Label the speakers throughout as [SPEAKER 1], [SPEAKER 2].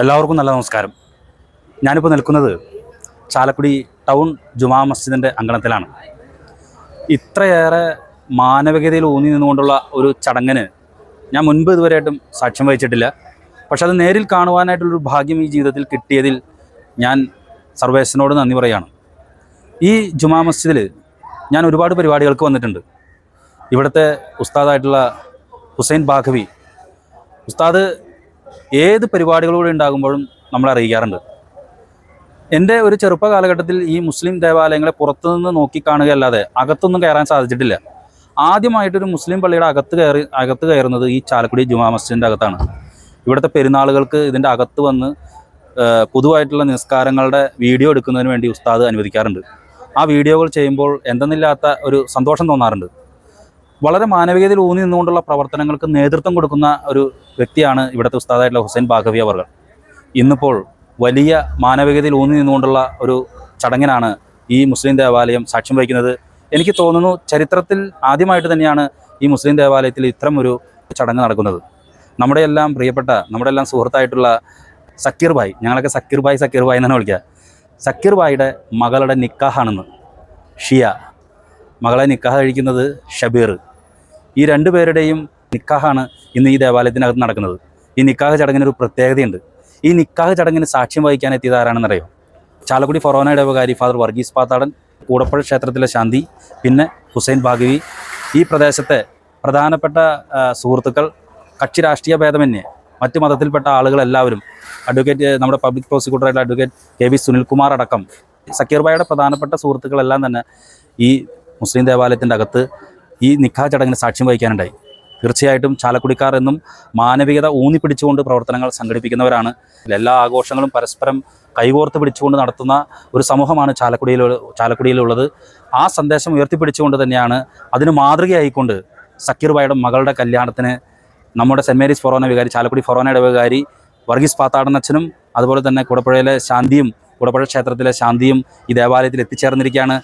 [SPEAKER 1] എല്ലാവർക്കും നല്ല നമസ്കാരം. ഞാനിപ്പോൾ നിൽക്കുന്നത് ചാലക്കുടി ടൗൺ ജുമാ മസ്ജിദിന്റെ അങ്കണത്തിലാണ്. ഇത്രയേറെ മാനവികതയിൽ ഊന്നി നിന്നുകൊണ്ടുള്ള ഒരു ചടങ്ങിന് ഞാൻ മുൻപ് ഇതുവരെയായിട്ടും സാക്ഷ്യം വഹിച്ചിട്ടില്ല. പക്ഷെ അത് നേരിൽ കാണുവാനായിട്ടുള്ളൊരു ഭാഗ്യം ഈ ജീവിതത്തിൽ കിട്ടിയതിൽ ഞാൻ സർവേശനോട് നന്ദി പറയുകയാണ്. ഈ ജുമാ മസ്ജിദിൽ ഞാൻ ഒരുപാട് പരിപാടികൾക്ക് വന്നിട്ടുണ്ട്. ഇവിടുത്തെ ഉസ്താദായിട്ടുള്ള ഹുസൈൻ ബാഖവി ഉസ്താദ് ഏത് പരിപാടികളൂടെ ഉണ്ടാകുമ്പോഴും നമ്മൾ അറിയിക്കാറുണ്ട്. എന്റെ ഒരു ചെറുപ്പ കാലഘട്ടത്തിൽ ഈ മുസ്ലിം ദേവാലയങ്ങളെ പുറത്തുനിന്ന് നോക്കിക്കാണുകയല്ലാതെ അകത്തൊന്നും കയറാൻ സാധിച്ചിട്ടില്ല. ആദ്യമായിട്ടൊരു മുസ്ലിം പള്ളിയുടെ അകത്ത് കയറി അകത്ത് കയറുന്നത് ഈ ചാലക്കുടി ജുമാ മസ്ജിദിന്റെ അകത്താണ്. ഇവിടുത്തെ പെരുന്നാളുകൾക്ക് ഇതിന്റെ അകത്ത് വന്ന് പൊതുവായിട്ടുള്ള നിസ്കാരങ്ങളുടെ വീഡിയോ എടുക്കുന്നതിന് വേണ്ടി ഉസ്താദ് അനുവദിക്കാറുണ്ട്. ആ വീഡിയോകൾ ചെയ്യുമ്പോൾ എന്തെന്നില്ലാത്ത ഒരു സന്തോഷം തോന്നാറുണ്ട്. വളരെ മാനവികതയിൽ ഊന്നി നിന്നുകൊണ്ടുള്ള പ്രവർത്തനങ്ങൾക്ക് നേതൃത്വം കൊടുക്കുന്ന ഒരു വ്യക്തിയാണ് ഇവിടുത്തെ ഉസ്താദായിട്ടുള്ള ഹുസൈൻ ബാഗവി അവർ. ഇന്നിപ്പോൾ വലിയ മാനവികതയിൽ ഊന്നി നിന്നുകൊണ്ടുള്ള ഒരു ചടങ്ങിനാണ് ഈ മുസ്ലിം ദേവാലയം സാക്ഷ്യം വഹിക്കുന്നത്. എനിക്ക് തോന്നുന്നു ചരിത്രത്തിൽ ആദ്യമായിട്ട് തന്നെയാണ് ഈ മുസ്ലിം ദേവാലയത്തിൽ ഇത്തരം ഒരു ചടങ്ങ് നടക്കുന്നത്. നമ്മുടെ എല്ലാം പ്രിയപ്പെട്ട നമ്മുടെ എല്ലാം സുഹൃത്തായിട്ടുള്ള സക്കീർ ഭായ്. ഞങ്ങളൊക്കെ സക്കീർ ഭായ് സക്കീർ ഭായ് എന്നാണ് വിളിക്കുക. സക്കീർ ഭായിയുടെ മകളുടെ നിക്കാഹാണെന്ന്. ഷിയ. മകളെ നിക്കാഹ് കഴിക്കുന്നത് ഷബീർ. ഈ രണ്ടുപേരുടെയും നിക്കാഹാണ് ഇന്ന് ഈ ദേവാലയത്തിനകത്ത് നടക്കുന്നത്. ഈ നിക്കാഹ് ചടങ്ങിന് ഒരു പ്രത്യേകതയുണ്ട്. ഈ നിക്കാഹ് ചടങ്ങിന് സാക്ഷ്യം വഹിക്കാൻ എത്തിയത് ആരാണെന്നറിയോ? ചാലക്കുടി ഫൊറോന ഇടവകാരി ഫാദർ വർഗീസ് പാത്താടൻ കൂടപ്പുഴ ക്ഷേത്രത്തിലെ ശാന്തി പിന്നെ ഹുസൈൻ ഭാഗവി. ഈ പ്രദേശത്തെ പ്രധാനപ്പെട്ട സുഹൃത്തുക്കൾ കക്ഷി രാഷ്ട്രീയ ഭേദമന്യേ മറ്റു മതത്തിൽപ്പെട്ട ആളുകളെല്ലാവരും അഡ്വക്കേറ്റ് നമ്മുടെ പബ്ലിക് പ്രോസിക്യൂട്ടറായിട്ടുള്ള അഡ്വക്കേറ്റ് കെ വി സുനിൽകുമാർ അടക്കം സക്കീർ ഭായിയുടെ പ്രധാനപ്പെട്ട സുഹൃത്തുക്കളെല്ലാം തന്നെ ഈ മുസ്ലിം ദേവാലയത്തിന്റെ അകത്ത് ഈ നിക്കാഹ് ചടങ്ങിന് സാക്ഷ്യം വഹിക്കാനുണ്ടായി. തീർച്ചയായിട്ടും ചാലക്കുടിക്കാർ എന്നും മാനവികത ഊന്നിപ്പിടിച്ചുകൊണ്ട് പ്രവർത്തനങ്ങൾ സംഘടിപ്പിക്കുന്നവരാണ്. എല്ലാ ആഘോഷങ്ങളും പരസ്പരം കൈകോർത്ത് പിടിച്ചുകൊണ്ട് നടത്തുന്ന ഒരു സമൂഹമാണ് ചാലക്കുടിയിൽ ചാലക്കുടിയിലുള്ളത് ആ സന്ദേശം ഉയർത്തിപ്പിടിച്ചുകൊണ്ട് തന്നെയാണ് അതിന് മാതൃകയായിക്കൊണ്ട് സക്കീർ ബായുടെ മകളുടെ കല്യാണത്തിന് നമ്മുടെ സെന്റ് മേരീസ് ഫൊറോന വികാരി ചാലക്കുടി ഫൊറോനയുടെ വികാരി വർഗീസ് പാത്താടനച്ഛനും അതുപോലെ തന്നെ കുടപ്പുഴയിലെ ശാന്തിയും കുടപ്പുഴ ക്ഷേത്രത്തിലെ ശാന്തിയും ഈ ദേവാലയത്തിൽ എത്തിച്ചേർന്നിരിക്കുകയാണ്.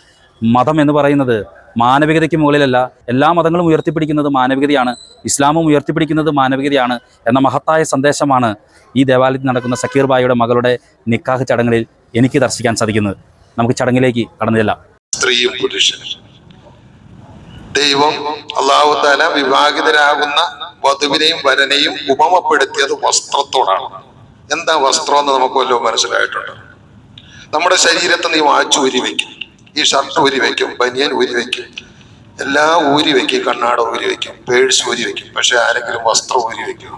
[SPEAKER 1] മതം എന്ന് പറയുന്നത് മാനവികതയ്ക്ക് മുകളിലല്ല എല്ലാ മതങ്ങളും ഉയർത്തിപ്പിടിക്കുന്നത് മാനവികതയാണ് ഇസ്ലാമും ഉയർത്തിപ്പിടിക്കുന്നത് മാനവികതയാണ് എന്ന മഹത്തായ സന്ദേശമാണ് ഈ ദേവാലയത്തിൽ നടക്കുന്ന സക്കീർ ബായിയുടെ മകളുടെ നിക്കാഹ് ചടങ്ങിൽ എനിക്ക് ദർശിക്കാൻ സാധിക്കുന്നത്. നമുക്ക് ചടങ്ങിലേക്ക് കടന്നു ചെല്ലാം.
[SPEAKER 2] സ്ത്രീയും പുരുഷനും. ദൈവം അള്ളാഹുദാല വിവാഹിതരാകുന്ന വധുവിനെയും വരനെയും ഉപമപ്പെടുത്തിയത് വസ്ത്രത്തോടാണ്. എന്താ വസ്ത്രം എന്ന് നമുക്ക് വല്ലതും മനസ്സിലായിട്ടുണ്ട്? നമ്മുടെ ശരീരത്തെ നീ വാച്ചു ഊരി വെക്കും ഈ ഷർട്ട് ഊരി വെക്കും ബനിയൻ ഊരി വെക്കും എല്ലാം ഊരി വെക്കും കണ്ണാട ഊരി വെക്കും പേഴ്സ് ഊരി വെക്കും പക്ഷെ ആരെങ്കിലും വസ്ത്രം ഊരി വെക്കും.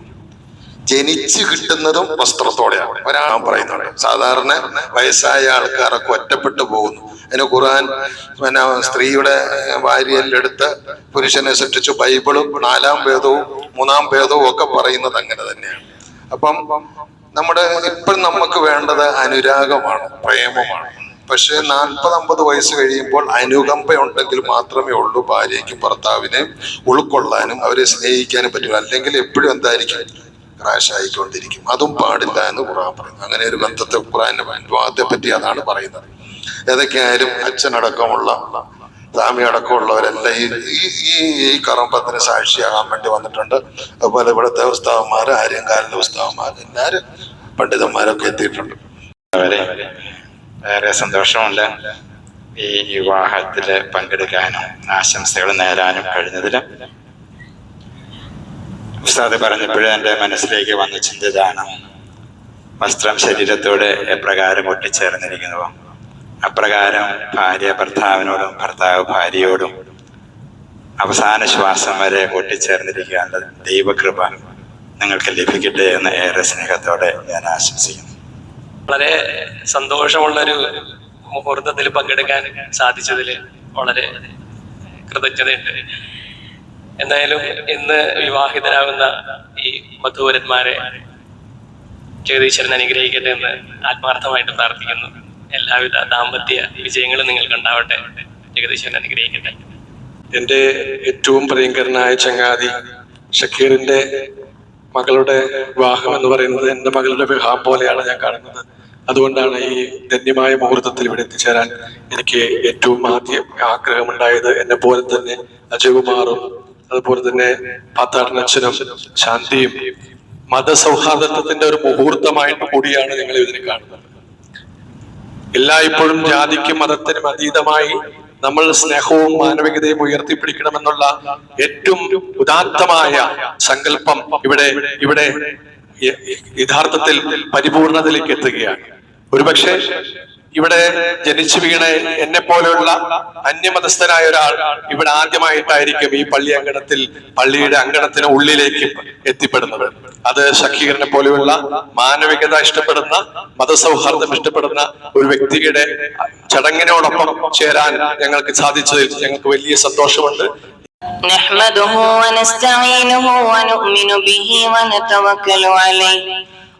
[SPEAKER 2] ജനിച്ചു കിട്ടുന്നതും വസ്ത്രത്തോടെയാണ്. ഒരാൾ പറയുന്നുണ്ട് സാധാരണ വയസ്സായ ആൾക്കാരൊക്കെ ഒറ്റപ്പെട്ടു പോകുന്നു. അതിന് ഖുർആൻ പിന്നെ സ്ത്രീയുടെ ഭാര്യയിലെടുത്ത് പുരുഷനെ സൃഷ്ടിച്ചു ബൈബിളും നാലാം ഭേദവും മൂന്നാം ഭേദവും ഒക്കെ പറയുന്നത് അങ്ങനെ തന്നെയാണ്. അപ്പം നമ്മുടെ ഇപ്പം നമുക്ക് വേണ്ടത് അനുരാഗമാണ് പ്രേമമാണ്. പക്ഷേ നാൽപ്പത് അമ്പത് വയസ്സ് കഴിയുമ്പോൾ അനുകമ്പ ഉണ്ടെങ്കിൽ മാത്രമേ ഉള്ളൂ ഭാര്യയ്ക്കും ഭർത്താവിനെ ഉൾക്കൊള്ളാനും അവരെ സ്നേഹിക്കാനും പറ്റുള്ളൂ. അല്ലെങ്കിൽ എപ്പോഴും എന്തായിരിക്കും? ക്രാഷ് ആയിക്കൊണ്ടിരിക്കും. അതും പാടില്ല എന്ന് ഖുറാൻ പറയുന്നു. അങ്ങനെ ഒരു ബന്ധത്തെ ഖുറാൻ വിവാഹത്തെ പറ്റി അതാണ് പറയുന്നത്. ഏതൊക്കെയായാലും അച്ഛനടക്കമുള്ള സ്വാമി അടക്കമുള്ളവരെല്ലാം ഈ ഈ ഈ ഈ കറമ്പത്തിന് സാക്ഷിയാകാൻ വേണ്ടി വന്നിട്ടുണ്ട്. അതുപോലെ ഇവിടുത്തെ ഉസ്താവന്മാർ ആര്യങ്കാലിലെ ഉസ്താവന്മാർ എല്ലാവരും പണ്ഡിതന്മാരൊക്കെ എത്തിയിട്ടുണ്ട്.
[SPEAKER 3] അവരെ വേറെ സന്തോഷമുണ്ട്. ഈ വിവാഹത്തിൽ പങ്കെടുക്കാനും ആശംസകൾ നേരാനും കഴിഞ്ഞതിൽ ഉസ്താദ് പറഞ്ഞപ്പോഴേ എന്റെ മനസ്സിലേക്ക് വന്ന ചിന്ത ഇതാണ് വസ്ത്രം ശരീരത്തോട് എപ്രകാരം ഒട്ടിച്ചേർന്നിരിക്കുന്നുവോ അപ്രകാരം ഭാര്യ ഭർത്താവിനോടും ഭർത്താവ് ഭാര്യയോടും അവസാന ശ്വാസം വരെ ഒട്ടിച്ചേർന്നിരിക്കാനുള്ള ദൈവകൃപ നിങ്ങൾക്ക് ലഭിക്കട്ടെ എന്ന് ഏറെ സ്നേഹത്തോടെ ഞാൻ ആശംസിക്കുന്നു.
[SPEAKER 4] വളരെ സന്തോഷമുള്ളൊരു മുഹൂർത്തത്തിൽ പങ്കെടുക്കാൻ സാധിച്ചതിൽ വളരെ കൃതജ്ഞതയുണ്ട്. എന്തായാലും ഇന്ന് വിവാഹിതരാകുന്ന ഈ വധൂവരന്മാരെ ജഗദീശ്വരൻ അനുഗ്രഹിക്കട്ടെ എന്ന് ആത്മാർത്ഥമായിട്ട് പ്രാർത്ഥിക്കുന്നു. എല്ലാവിധ ദാമ്പത്യ വിജയങ്ങളും നിങ്ങൾക്കുണ്ടാവട്ടെ ജഗദീശ്വരൻ അനുഗ്രഹിക്കട്ടെ.
[SPEAKER 5] എന്റെ ഏറ്റവും പ്രിയങ്കരനായ ചങ്ങാതി ഷക്കീറിന്റെ മകളുടെ വിവാഹം എന്ന് പറയുന്നത് എന്റെ മകളുടെ വിവാഹം പോലെയാണ് ഞാൻ കാണുന്നത്. അതുകൊണ്ടാണ് ഈ ധന്യമായ മുഹൂർത്തത്തിൽ ഇവിടെ എത്തിച്ചേരാൻ എനിക്ക് ഏറ്റവും ആദ്യം ആഗ്രഹമുണ്ടായത്. എന്നെ പോലെ തന്നെ അജയകുമാറും അതുപോലെ തന്നെ പാത്താടനച്ഛനും ശാന്തിയും മതസൗഹാർദ്ദത്തിന്റെ ഒരു മുഹൂർത്തമായിട്ട് കൂടിയാണ് നിങ്ങൾ ഇതിനെ കാണുന്നത്. എല്ലായ്പ്പോഴും ജാതിക്കും മതത്തിനും അതീതമായി നമ്മൾ സ്നേഹവും മാനവികതയും ഉയർത്തിപ്പിടിക്കണമെന്നുള്ള ഏറ്റവും ഉദാത്തമായ സങ്കല്പം ഇവിടെ ഇവിടെ യഥാർത്ഥത്തിൽ പരിപൂർണതയിലേക്ക് എത്തുകയാണ്. ഒരുപക്ഷെ ഇവിടെ ജനിച്ചു വീണ എന്നെ പോലെയുള്ള അന്യമതസ്ഥനായ ഒരാൾ ഇവിടെ ആദ്യമായിട്ടായിരിക്കും ഈ പള്ളി അങ്കണത്തിൽ പള്ളിയുടെ അങ്കണത്തിന് ഉള്ളിലേക്ക് എത്തിപ്പെടുന്നത് അത് ഷക്കീറിനെ പോലെയുള്ള മാനവികത ഇഷ്ടപ്പെടുന്ന മതസൗഹാർദ്ദം ഇഷ്ടപ്പെടുന്ന ഒരു വ്യക്തിയുടെ ചടങ്ങിനോടൊപ്പം ചേരാൻ ഞങ്ങൾക്ക് സാധിച്ചതിൽ ഞങ്ങൾക്ക് വലിയ സന്തോഷമുണ്ട്
[SPEAKER 6] نحمده ونستعينه ونؤمن به ونتوكل عليه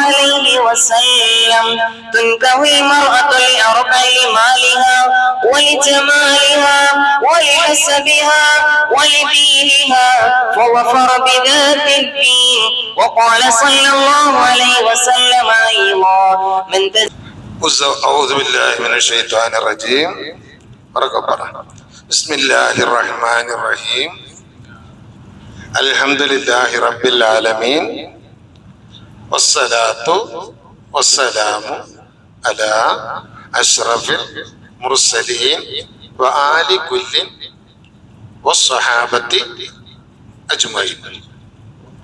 [SPEAKER 6] عليه وسلم. تنكوي المرأة لأربع لمالها ولجمالها ولحسبها ولدينها فظفر بذات الدين. وقال صلى الله عليه وسلم أيضا من.
[SPEAKER 7] أعوذ بالله من الشيطان الرجيم. بركة بسم الله الرحمن الرحيم. الحمد لله رب العالمين. والصلاة والسلام على أشرف المرسلين وآل كل والصحابة أجمعين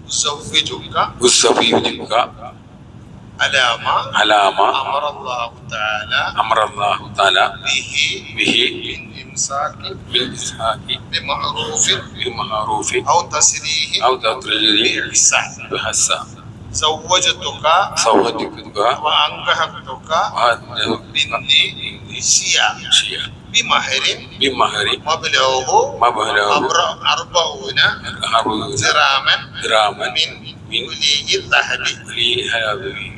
[SPEAKER 7] أزوجك
[SPEAKER 8] ഉസ്സഫിയുജിക്കുക
[SPEAKER 7] على ما
[SPEAKER 8] അലാമ
[SPEAKER 7] أمر الله تعالى
[SPEAKER 8] അമറല്ലാഹു തആല
[SPEAKER 7] به
[SPEAKER 8] ബിഹി
[SPEAKER 7] من إمساك
[SPEAKER 8] ബിൽ ഇസ്ഹാഖി
[SPEAKER 7] بمعروف
[SPEAKER 8] ബിൽ മഅറൂഫി
[SPEAKER 7] أو تسريح
[SPEAKER 8] ഔ തത്രിജി
[SPEAKER 7] زوجتك
[SPEAKER 8] زوجتك
[SPEAKER 7] وأنكحتك مني
[SPEAKER 8] شيا
[SPEAKER 7] بمهر
[SPEAKER 8] بمهر
[SPEAKER 7] مبلغه مبلغ أربعون درهما
[SPEAKER 8] درهما
[SPEAKER 7] من ولي الذهب
[SPEAKER 8] ولي الذهب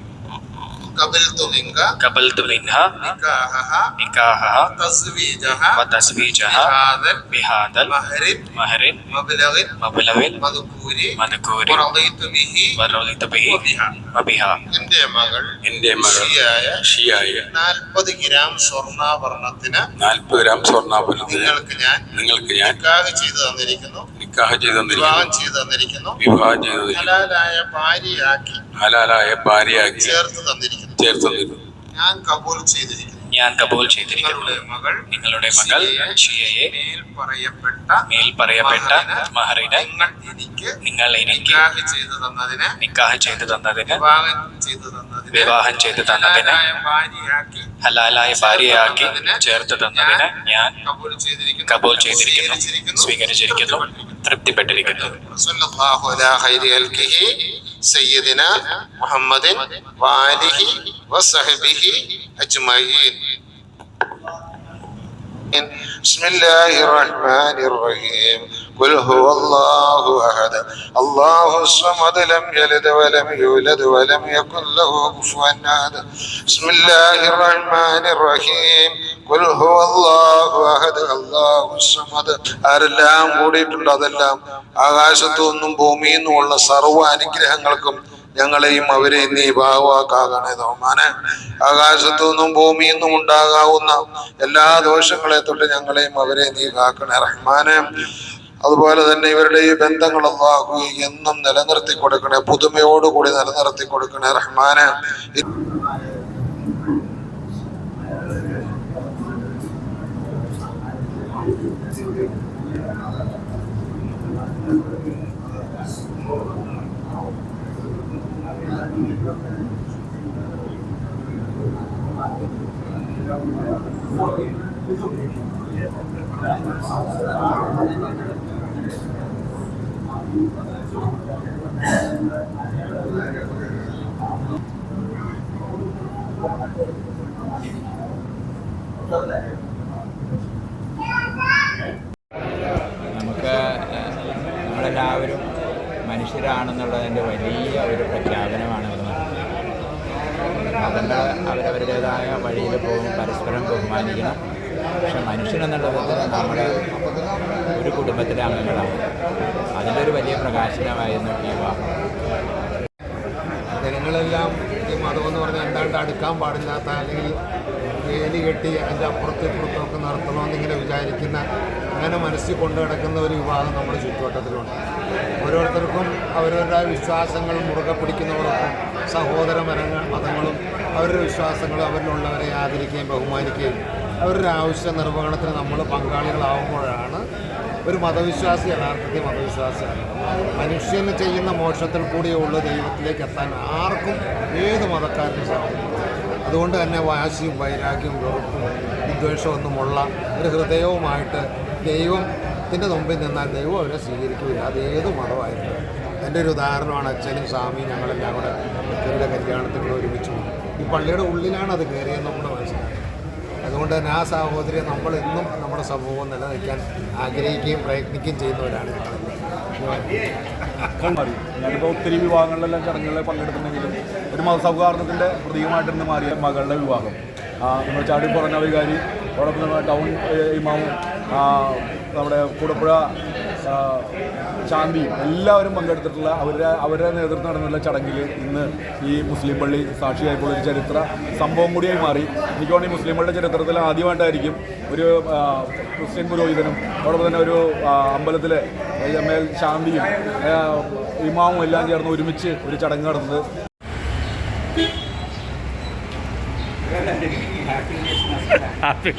[SPEAKER 7] قبلت منك
[SPEAKER 4] قبلت منها
[SPEAKER 7] نكاحها
[SPEAKER 4] نكاحها
[SPEAKER 7] تزويجها
[SPEAKER 4] وتزويجها
[SPEAKER 7] بهذا
[SPEAKER 4] بهذا
[SPEAKER 7] المهر
[SPEAKER 4] المهر
[SPEAKER 7] مبلغ
[SPEAKER 4] مبلغ
[SPEAKER 7] مذكور
[SPEAKER 4] مذكور
[SPEAKER 7] ورضيت به
[SPEAKER 4] ورضيت به
[SPEAKER 7] وبها
[SPEAKER 4] وبها
[SPEAKER 7] എന്റെ മകൾ
[SPEAKER 8] എന്റെ മകൾ
[SPEAKER 7] ഷിയായ
[SPEAKER 8] ഷിയായ
[SPEAKER 7] നാൽപ്പത് ഗ്രാം സ്വർണ്ണാഭരണത്തിന്
[SPEAKER 8] നാൽപ്പത് ഗ്രാം സ്വർണ്ണാഭരണത്തിന്
[SPEAKER 7] നിങ്ങൾക്ക് ഞാൻ
[SPEAKER 8] നിങ്ങൾക്ക് ഞാൻ
[SPEAKER 7] നിക്കാഹ് ചെയ്തു തന്നിരിക്കുന്നു
[SPEAKER 8] നിക്കാഹ്
[SPEAKER 7] വിവാഹം ചെയ്തു തന്നിരിക്കുന്നു.
[SPEAKER 8] വിവാഹം ചെയ്ത് തന്നിരിക്കുന്നു.
[SPEAKER 7] ഹലാലായ ഭാര്യയാക്കി.
[SPEAKER 8] ഹലാലായ ഭാര്യയാക്കി
[SPEAKER 7] ചേർത്ത് തന്നിരിക്കുന്നു.
[SPEAKER 8] ചേർത്ത് തന്നിരുന്നു
[SPEAKER 7] ഞാൻ കബൂൽ ചെയ്തിരിക്കുന്നു.
[SPEAKER 4] ഞാൻ കബൂൽ ചെയ്തിരിക്കുന്നു.
[SPEAKER 7] നിങ്ങളുടെ മകൾ
[SPEAKER 4] നിങ്ങളുടെ മകൾ ഷിയയെ
[SPEAKER 7] മേൽ പറയപ്പെട്ട
[SPEAKER 4] മേൽ പറയപ്പെട്ട മഹറിന്
[SPEAKER 7] നിങ്ങൾ എനിക്ക്
[SPEAKER 4] നിങ്ങൾ എനിക്ക്
[SPEAKER 7] ചെയ്തു തന്നതിന്
[SPEAKER 4] നിക്കാഹ് ചെയ്തു തന്നതിന്
[SPEAKER 7] വിവാഹം ചെയ്തു തന്നതിന്
[SPEAKER 4] വിവാഹം ചെയ്തു തന്നതിന്
[SPEAKER 7] ഹലാലായ ഭാര്യയാക്കി
[SPEAKER 4] ഹലാലായ ഭാര്യയാക്കി ചേർത്ത് തന്നതിന് ഞാൻ
[SPEAKER 7] കബൂൽ ചെയ്തിരിക്കുന്നു.
[SPEAKER 4] കബൂൽ ചെയ്തിരിക്കുന്നു. സ്വീകരിച്ചിരിക്കുന്നു. തൃപ്തിപ്പെട്ടിരിക്കുന്നു
[SPEAKER 7] صلى الله على خير خلقه سيدنا محمد وآله وصحبه أجمعين بسم الله الرحمن الرحيم قل هو الله أحد الله الصمد لم يلد ولم يولد ولم يكن له كفوا أحد بسم الله الرحمن الرحيم قل هو الله أحد الله الصمد ആരെല്ലാം കൂടിയിട്ടുണ്ട് അതെല്ലാം ആകാശത്തു നിന്നും ഭൂമിയിൽ നിന്നുമുള്ള സർവ്വ അനുഗ്രഹങ്ങൾക്കും ഞങ്ങളെയും അവരെയും നീ ഭാഗവാക്കാകണേ നോമാനെ ആകാശത്തു നിന്നും ഭൂമിയിൽ നിന്നും ഉണ്ടാകാവുന്ന എല്ലാ ദോഷങ്ങളെ തൊട്ട് ഞങ്ങളെയും അവരെ നീ കാക്കണേ റഹ്മാനെ അതുപോലെ തന്നെ ഇവരുടെ ഈ ബന്ധങ്ങൾ അള്ളാഹു എന്നും നിലനിർത്തി കൊടുക്കണേ പുതുമയോടുകൂടി നിലനിർത്തി കൊടുക്കണേ റഹ്മാനെ.
[SPEAKER 9] നമുക്ക് നമ്മളെല്ലാവരും മനുഷ്യരാണെന്നുള്ളതിന്റെ വലിയ ഒരു പ്രഖ്യാപനമാണ് ഇവിടെ നടക്കുന്നത് അവരവരുടേതായ വഴിയിൽ പോകും പരസ്പരം ബഹുമാനിക്കണം. പക്ഷെ മനുഷ്യനെന്നുള്ള വിധത്തിൽ നമ്മൾ ഒരു കുടുംബത്തിലെ അംഗങ്ങളാണ്. അതിന്റെ ഒരു വലിയ പ്രകാശനമായിരുന്നു ഈ വിവാഹം
[SPEAKER 7] ജനങ്ങളെല്ലാം ഈ എന്ന് പറഞ്ഞാൽ എന്താണ്ട് അടുക്കാൻ പാടില്ലാത്ത അല്ലെങ്കിൽ വേലി കെട്ടി അതിന്റെ അപ്പുറത്തും ഇപ്പുറത്തൊക്കെ നടത്തണമെന്നിങ്ങനെ വിചാരിക്കുന്ന അങ്ങനെ മനസ്സിൽ കൊണ്ടു കിടക്കുന്ന ഒരു വിവാഹം നമ്മുടെ ചുറ്റുവട്ടത്തിലുണ്ട്. ഓരോരുത്തർക്കും അവരവരുടെ വിശ്വാസങ്ങൾ മുറുകെ പിടിക്കുന്നതോടൊപ്പം സഹോദര മരങ്ങൾ മതങ്ങളും അവരുടെ വിശ്വാസങ്ങളും അവരിലുള്ളവരെ ആദരിക്കുകയും ബഹുമാനിക്കുകയും അവരുടെ ആവശ്യ നിർവഹണത്തിന് നമ്മൾ പങ്കാളികളാവുമ്പോഴാണ് ഒരു മതവിശ്വാസി യഥാർത്ഥത്തിൽ മതവിശ്വാസിയാണ്. മനുഷ്യന് ചെയ്യുന്ന മോക്ഷത്തിൽ കൂടിയുള്ള ദൈവത്തിലേക്ക് എത്താൻ ആർക്കും ഏത് മതക്കാരനും സാധിക്കും അതുകൊണ്ട് തന്നെ വാശിയും വൈരാഗ്യവും വെറുപ്പും വിദ്വേഷമൊന്നുമുള്ള ഒരു ഹൃദയവുമായിട്ട് ദൈവത്തിന്റെ മുമ്പിൽ നിന്നാൽ ദൈവം അവരെ സ്വീകരിക്കില്ല അത് ഏത് മതമായിരുന്നു എന്റെ ഒരു ഉദാഹരണമാണ് അച്ഛനും സ്വാമി ഞങ്ങളെല്ലാം കൂടെ അച്ഛന്റെ ഒരുമിച്ച് പോയി. ഈ പള്ളിയുടെ ഉള്ളിലാണ് അത് കയറിയെന്ന് നമ്മൾ അതുകൊണ്ട് തന്നെ ആ സാഹോദര്യം നമ്മൾ ഇന്നും നമ്മുടെ സമൂഹം നിലനിൽക്കാൻ ആഗ്രഹിക്കുകയും പ്രയത്നിക്കുകയും ചെയ്യുന്നവരാണ്
[SPEAKER 10] ഞാനിപ്പോൾ ഒത്തിരി വിവാഹങ്ങളിലെല്ലാം ചടങ്ങുകളിൽ പങ്കെടുക്കുന്നെങ്കിലും ഒരു മതസൗഹാർദ്ദത്തിന്റെ പ്രതീകമായിട്ടിരുന്ന് മാറിയ മകളുടെ വിവാഹം. നമ്മൾ ചാടി പറഞ്ഞ വികാരി നമ്മുടെ ടൗൺ ഇമാവും നമ്മുടെ കൂടപ്പുഴ ശാന്തിയും എല്ലാവരും പങ്കെടുത്തിട്ടുള്ള അവരുടെ അവരുടെ നേതൃത്വം നടന്നുള്ള ചടങ്ങിൽ ഇന്ന് ഈ മുസ്ലിം പള്ളി സാക്ഷിയായിട്ടുള്ള ഒരു ചരിത്ര സംഭവം കൂടിയായി മാറി. എനിക്ക് തോന്നുന്നു ഈ മുസ്ലിം പള്ളിയുടെ ചരിത്രത്തിൽ ആദ്യമായിട്ടായിരിക്കും ഒരു ക്രിസ്ത്യൻ പുരോഹിതനും അതോടൊപ്പം തന്നെ ഒരു അമ്പലത്തിലെ മേൽ ശാന്തിയും ഇമാവും ഇമാമും എല്ലാം ചേർന്ന് ഒരുമിച്ച് ഒരു ചടങ്ങ് നടന്നത്.
[SPEAKER 1] ഹാപ്പി